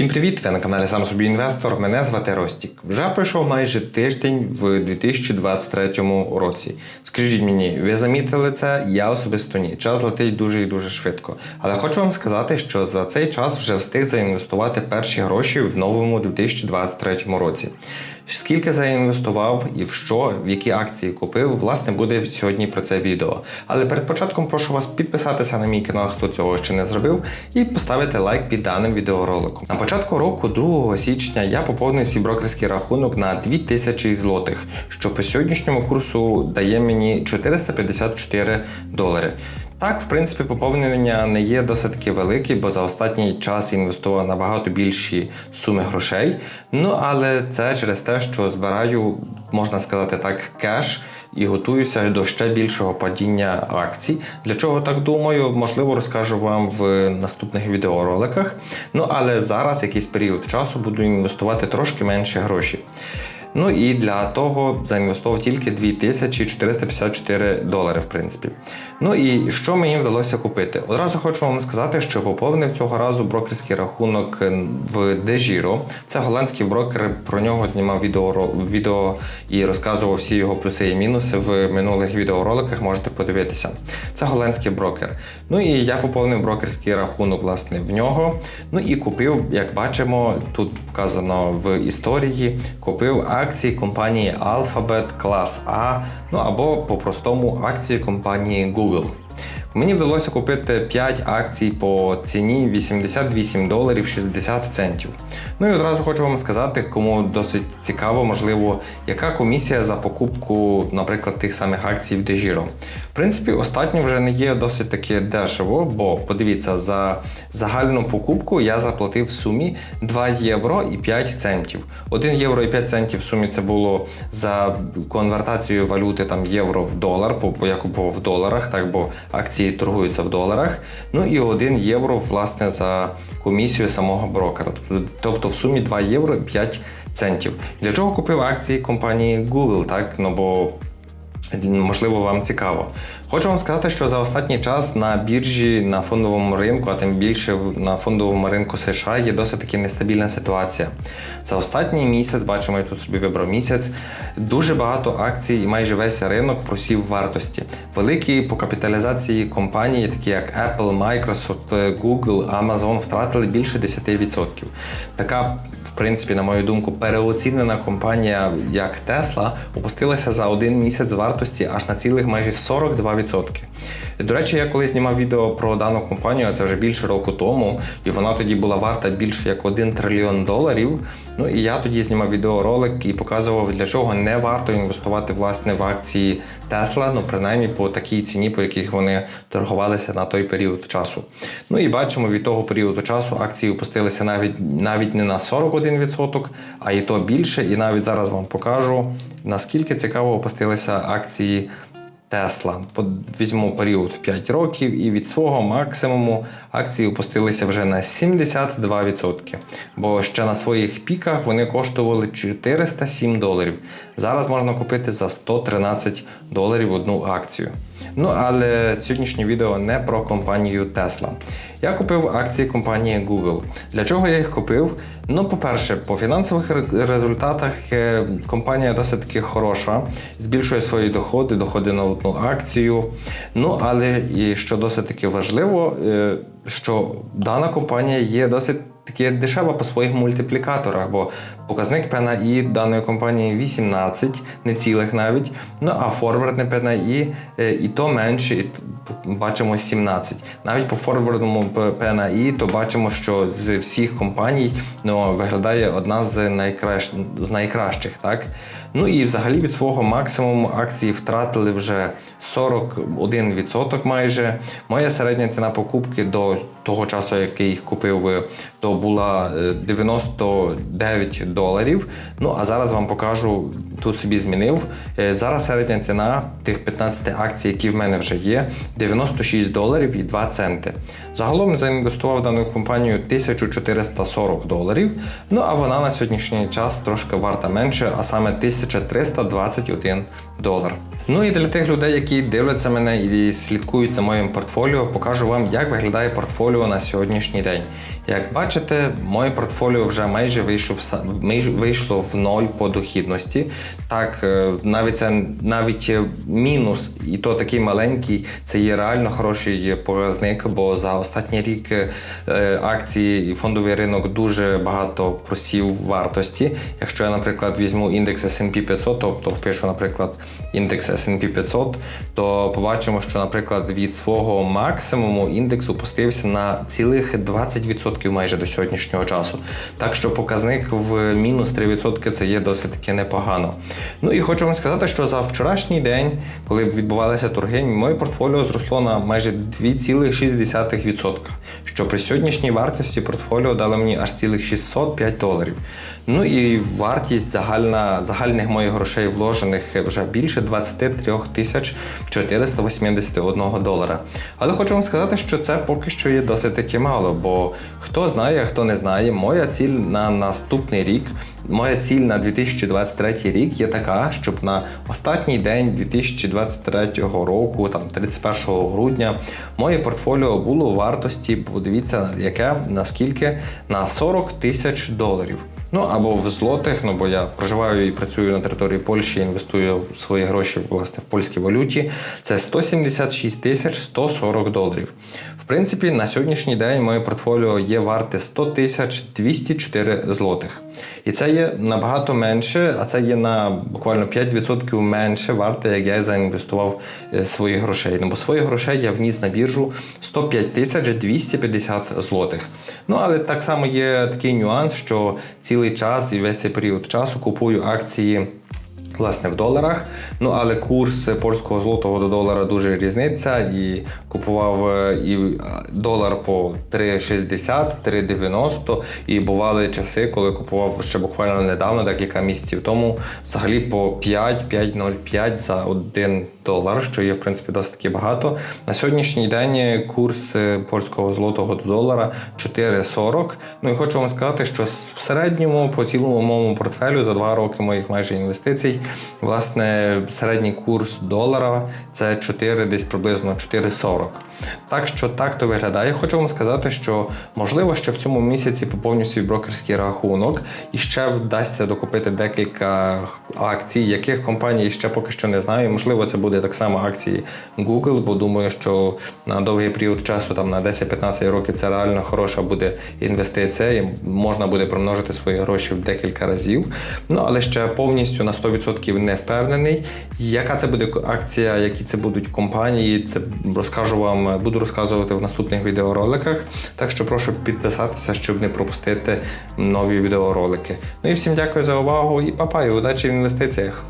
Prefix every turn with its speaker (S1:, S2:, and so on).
S1: Всім привіт! Ви на каналі Сам собі інвестор. Мене звати Ростік. Вже пройшов майже тиждень в 2023 році. Скажіть мені, ви замітили це? Я особисто ні. Час летить дуже і дуже швидко. Але хочу вам сказати, що за цей час вже встиг заінвестувати перші гроші в новому 2023 році. Скільки заінвестував і в що, в які акції купив, власне, буде сьогодні про це відео. Але перед початком прошу вас підписатися на мій канал, хто цього ще не зробив, і поставити лайк під даним відеороликом. На початку року, 2 січня, я поповнив свій брокерський рахунок на 2000 злотих, що по сьогоднішньому курсу дає мені 454 долари. Так, в принципі, поповнення не є досить таки велике, бо за останній час інвестував набагато більші суми грошей. Ну але це через те, що збираю, можна сказати так, кеш. І готуюся до ще більшого падіння акцій. Для чого так думаю? Можливо, розкажу вам в наступних відеороликах. Ну але зараз якийсь період часу буду інвестувати трошки менше гроші. Ну і для того заінвестував тільки 2454 долари, в принципі. Ну і що мені вдалося купити? Одразу хочу вам сказати, що поповнив цього разу брокерський рахунок в DeGiro. Це голландський брокер. Про нього знімав відео відео і розказував всі його плюси і мінуси в минулих відеороликах. Можете подивитися. Це голландський брокер. Ну і я поповнив брокерський рахунок власне в нього. Ну і купив, як бачимо, тут показано в історії. Купив акції компанії Alphabet клас А, ну або по-простому акції компанії Google. Мені вдалося купити 5 акцій по ціні 88 доларів 60 центів. Ну і одразу хочу вам сказати, кому досить цікаво, можливо, яка комісія за покупку, наприклад, тих самих акцій в Дежіро. В принципі, останнє вже не є досить таки дешево, бо подивіться, за загальну покупку я заплатив в сумі 2 євро і 5 центів. 1 євро і 5 центів в сумі це було за конвертацією валюти там євро в долар, бо я купував в доларах, так бо акції торгуються в доларах. Ну і 1 євро власне за комісію самого брокера. Тобто в сумі 2 євро і 5 центів. Для чого купив акції компанії Google, так? Ну бо можливо вам цікаво. Хочу вам сказати, що за останній час на біржі, на фондовому ринку, а тим більше на фондовому ринку США є досить таки нестабільна ситуація. За останній місяць, бачимо, я тут собі вибрав місяць, дуже багато акцій і майже весь ринок просів вартості. Великі по капіталізації компанії, такі як Apple, Microsoft, Google, Amazon, втратили більше 10%. Така, в принципі, на мою думку, переоцінена компанія, як Tesla, опустилася за один місяць вартості аж на цілих майже 42%. До речі, я коли знімав відео про дану компанію, це вже більше року тому, і вона тоді була варта більше як 1 трильйон доларів. Ну і я тоді знімав відеоролик і показував, для чого не варто інвестувати власне в акції Tesla, ну принаймні по такій ціні, по яких вони торгувалися на той період часу. Ну і бачимо, від того періоду часу акції опустилися навіть навіть не на 41%, а і то більше. І навіть зараз вам покажу наскільки цікаво опустилися акції. Тесла. Візьму період 5 років, і від свого максимуму акції опустилися вже на 72%. Бо ще на своїх піках вони коштували 407 доларів. Зараз можна купити за 113 доларів одну акцію. Ну, але сьогоднішнє відео не про компанію Tesla. Я купив акції компанії Google. Для чого я їх купив? Ну, по-перше, по фінансових результатах е, компанія досить таки хороша, збільшує свої доходи, доходи на одну акцію. Ну, але і що досить таки важливо, е, що дана компанія є досить таки дешева по своїх мультиплікаторах, бо показник ПНАІ даної компанії 18, не цілих навіть. Ну а форвардне ПНАІ е, і то менше, і бачимо 17. Навіть по форвардному ПНАІ, то бачимо, що з всіх компаній ну, виглядає одна з найкращ... з найкращих. так? Ну і взагалі від свого максимуму акції втратили вже 41% майже. Моя середня ціна покупки до того часу, як я їх купив, то була 99 е, доларів. Ну а зараз вам покажу, тут собі змінив. Е, зараз середня ціна тих 15 акцій, які в мене вже є, 96 доларів і 2 центи. Загалом заінвестував в дану компанію 1440 доларів. Ну а вона на сьогоднішній час трошки варта менше, а саме 1321 долар. Ну і для тих людей, які дивляться мене і слідкують за моїм портфоліо, покажу вам, як виглядає портфоліо на сьогоднішній день. Як бачите, моє портфоліо вже майже вийшло вийшло в ноль по дохідності. Так, е, навіть це навіть е, мінус, і то такий маленький, це є реально хороший показник, бо за останній рік е, акції і фондовий ринок дуже багато просів вартості. Якщо я, наприклад, візьму індекс S&P 500, тобто впишу, наприклад, індекс S&P 500, то побачимо, що, наприклад, від свого максимуму індекс опустився на цілих 20% майже до сьогоднішнього часу. Так що показник в мінус 3% це є досить таки непогано. Ну і хочу вам сказати, що за вчорашній день, коли відбувалися торги, моє портфоліо зросло на майже 2,6%, що при сьогоднішній вартості портфоліо дало мені аж цілих 605 доларів. Ну і вартість загальна, загальних моїх грошей вложених вже більше 23 тисяч 481 долара. Але хочу вам сказати, що це поки що є досить таки мало, бо хто знає, хто не знає, моя ціль на наступний рік, моя ціль на 2023 рік є така, щоб на останній день 2023 року, там 31 грудня, моє портфоліо було вартості, подивіться, яке наскільки на 40 тисяч доларів. Ну або в злотих, ну бо я проживаю і працюю на території Польщі, інвестую свої гроші власне в польській валюті. Це 176 тисяч 140 доларів. В принципі, на сьогоднішній день моє портфоліо є варте 100 тисяч 204 злотих. І це є набагато менше, а це є на буквально 5% менше варте, як я заінвестував е, своїх грошей. Ну бо своїх грошей я вніс на біржу 105 тисяч 250 злотих. Ну але так само є такий нюанс, що цілий час і весь цей період часу купую акції. Власне, в доларах. Ну але курс польського злотого до долара дуже різниця. І купував е, і долар по 3,60, 3,90. І бували часи, коли купував ще буквально недавно, декілька місяців тому, взагалі по 5, 5,05 за один долар, що є в принципі досить таки багато. На сьогоднішній день курс польського злотого до долара 4,40. Ну і хочу вам сказати, що в середньому по цілому моєму портфелю за два роки моїх майже інвестицій, власне, середній курс долара це 4, десь приблизно 4,40. Так що так то виглядає. Хочу вам сказати, що можливо ще в цьому місяці поповню свій брокерський рахунок і ще вдасться докупити декілька акцій, яких компаній ще поки що не знаю. Можливо, це буде так само акції Google, бо думаю, що на довгий період часу, там на 10-15 років, це реально хороша буде інвестиція, і можна буде примножити свої гроші в декілька разів. Ну але ще повністю на 100% не впевнений. Яка це буде акція, які це будуть компанії, це розкажу вам, буду розказувати в наступних відеороликах. Так що прошу підписатися, щоб не пропустити нові відеоролики. Ну і всім дякую за увагу і па-па, і удачі в інвестиціях.